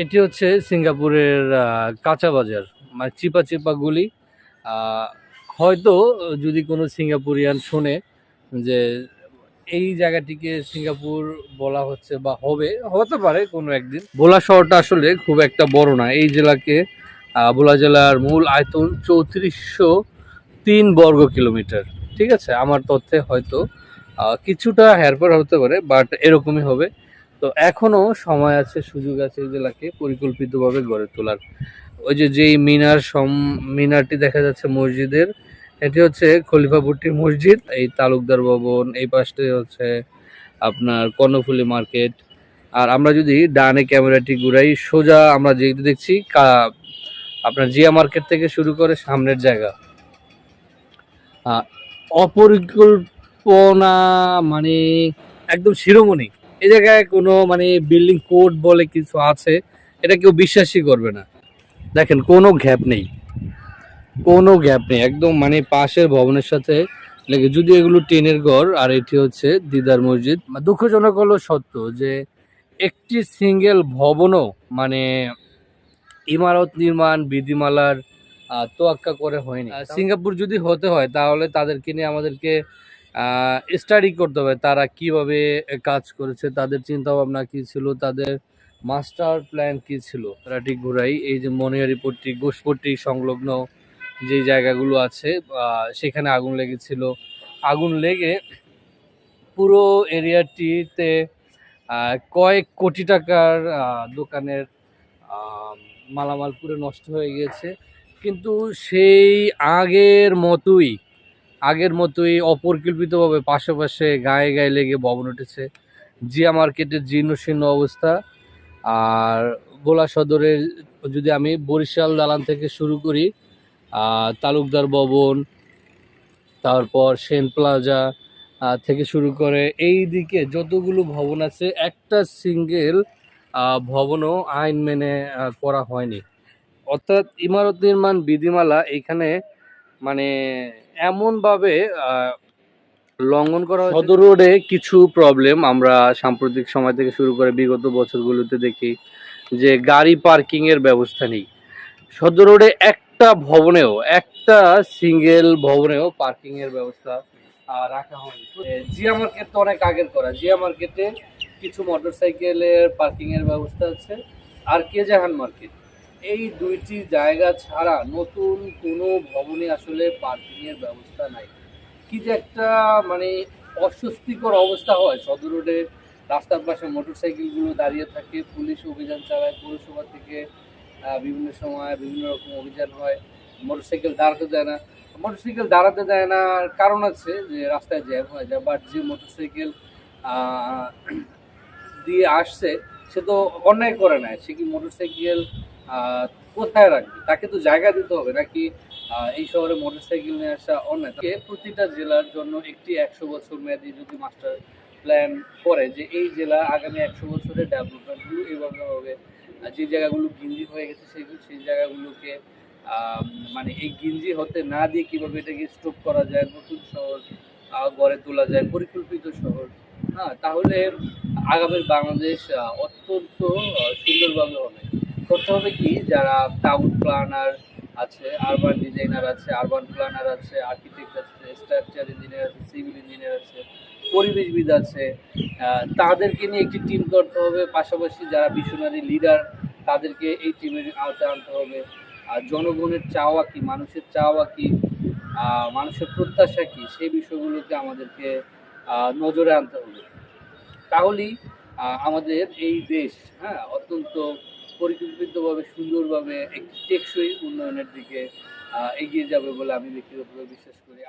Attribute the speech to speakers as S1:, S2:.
S1: এটি হচ্ছে সিঙ্গাপুরের কাঁচা বাজার মানে চিপা চিপা গুলি। হয়তো যদি কোনো সিঙ্গাপুরিয়ান শোনে যে এই জায়গাটিকে সিঙ্গাপুর বলা হচ্ছে বা হবে, হতে পারে কোনো একদিন। ভোলা শহরটা আসলে খুব একটা বড় না। এই জেলাকে ভোলা জেলার মূল আয়তন চৌত্রিশশো তিন বর্গ কিলোমিটার। ঠিক আছে? আমার তথ্যে হয়তো কিছুটা হেরফের হতে পারে, বাট এরকমই হবে। তো এখনও সময় আছে, সুযোগ আছে জেলাকে পরিকল্পিতভাবে গড়ে তোলার। ওই যে, যেই মিনার সম, মিনারটি দেখা যাচ্ছে মসজিদের, এটি হচ্ছে খলিফাপুরটি মসজিদ, এই তালুকদার ভবন, এই পাশটি হচ্ছে আপনার কর্ণফুলি মার্কেট। আর আমরা যদি ডানে ক্যামেরাটি ঘুরাই, সোজা আমরা যেহেতু দেখছি আপনার জিয়া মার্কেট থেকে শুরু করে সামনের জায়গা। অপরিকল্পনা মানে একদম শিরোমণি। এই জায়গায় কোনো মানে বিল্ডিং কোড বলে কিছু আছে? এটা কেউ বিশ্বাসই করবে না। দেখেন কোনো গ্যাপ নেই। কোনো গ্যাপ নেই। একদম মানে পাশের ভবনের সাথে লেগে যদি এগুলো টিনের ঘর আর এটি হচ্ছে দিদার মসজিদ। দুঃখজনক হলো সত্য যে একটি সিঙ্গেল ভবনও মানে ইমারত নির্মাণ বিধিমালার তোয়াক্কা করে হয়নি। সিঙ্গাপুর যদি হতে হয় তাহলে তাদেরকে নিয়ে আমাদেরকে স্টাডি করতে হবে, তারা কীভাবে কাজ করেছে, তাদের চিন্তা ভাবনা কি ছিল, তাদের মাস্টার প্ল্যান কি ছিল? ঠিক ঘুরাই, এই যে মনিহারি পট্টি গোসপট্টি সংলগ্ন যে জায়গাগুলো আছে সেখানে আগুন লেগেছিল। আগুন লেগে পুরো এরিয়াটিতে কয়েক কোটি টাকার দোকানের মালামাল পুরো নষ্ট হয়ে গিয়েছে। কিন্তু সেই আগের মতোই আগের মতোই অপরিকল্পিতভাবে পাশে পাশে গায়ে গায়ে লেগে ভবন উঠেছে। জিয়া মার্কেটের জীর্ণ শীর্ণ অবস্থা। আর ভোলা সদরের যদি আমি বরিশাল দালান থেকে শুরু করি তালুকদার ভবন, তারপর সেন প্লাজা থেকে শুরু করে এই দিকে যতগুলো ভবন আছে, একটা সিঙ্গেল ভবনও আইন মেনে করা হয়নি। অর্থাৎ ইমারত নির্মাণ বিধিমালা এখানে মানে এমনভাবে লঙ্ঘন করা সদর রোডে কিছু প্রবলেম আমরা সাম্প্রতিক সময় থেকে শুরু করে বিগত বছরগুলোতে দেখি যে গাড়ি পার্কিং এর ব্যবস্থা নেই। সদর রোডে একটা ভবনেও, একটা সিঙ্গেল ভবনেও পার্কিং এর ব্যবস্থা রাখা হয়নি। জিয়া মার্কেট তো অনেক আগের করা। জিয়া মার্কেটে কিছু মোটরসাইকেলের পার্কিং এর ব্যবস্থা আছে। আর কে জাহান মার্কেট এই দুইটি জায়গা ছাড়া নতুন কোনো ভবনে আসলে পার্কিংয়ের ব্যবস্থা নাই। কি যে একটা মানে অস্বস্তিকর অবস্থা হয়। সদর রোডে রাস্তার পাশে মোটরসাইকেলগুলো দাঁড়িয়ে থাকে, পুলিশ অভিযান চালায়, পৌরসভা থেকে বিভিন্ন সময় বিভিন্ন রকম অভিযান হয়, মোটরসাইকেল দাঁড়াতে দেয় না। মোটরসাইকেল দাঁড়াতে দেয় না কারণ আছে যে রাস্তায় জ্যাম হয়ে যায়, বাট যে মোটরসাইকেল দিয়ে আসছে, সে তো অন্যায় করে না সে কি মোটরসাইকেল কোথায় রাখবে? তাকে তো জায়গা দিতে হবে নাকি এই শহরে মোটরসাইকেল নিয়ে আসা অন্যায়? প্রতিটা জেলার জন্য একটি একশো বছর মেয়াদি যদি মাস্টার প্ল্যান করে যে এই জেলা আগামী একশো বছরের ডেভেলপমেন্টগুলো এইভাবে হবে যে জায়গাগুলো গিঞ্জি হয়ে গেছে সেই সেই জায়গাগুলোকে মানে এই গিঞ্জি হতে না দিয়ে কীভাবে এটাকে স্টপ করা যায়, নতুন শহর গড়ে তোলা যায়, পরিকল্পিত শহর হ্যাঁ তাহলে আগামীর বাংলাদেশ অত্যন্ত সুন্দরভাবে হবে। করতে হবে কি? যারা টাউন প্ল্যানার আছে আরবান ডিজাইনার আছে আরবান প্ল্যানার আছে আর্কিটেক্ট আছে স্ট্রাকচার ইঞ্জিনিয়ার আছে সিভিল ইঞ্জিনিয়ার আছে, পরিবেশবিদ আছে তাদেরকে নিয়ে একটি টিম করতে হবে। পাশাপাশি যারা মিশনারি লিডার তাদেরকে এই টিমের আওতায় আনতে হবে। আর জনগণের চাওয়া কি? মানুষের চাওয়া কি? মানুষের প্রত্যাশা কি? সেই বিষয়গুলোকে আমাদেরকে নজরে আনতে হবে। তাহলেই আমাদের এই দেশ হ্যাঁ অত্যন্ত পরিকল্পিতভাবে সুন্দরভাবে একটি টেকসই উন্নয়নের দিকে এগিয়ে যাবে বলে আমি ব্যক্তিগতভাবে বিশ্বাস করি।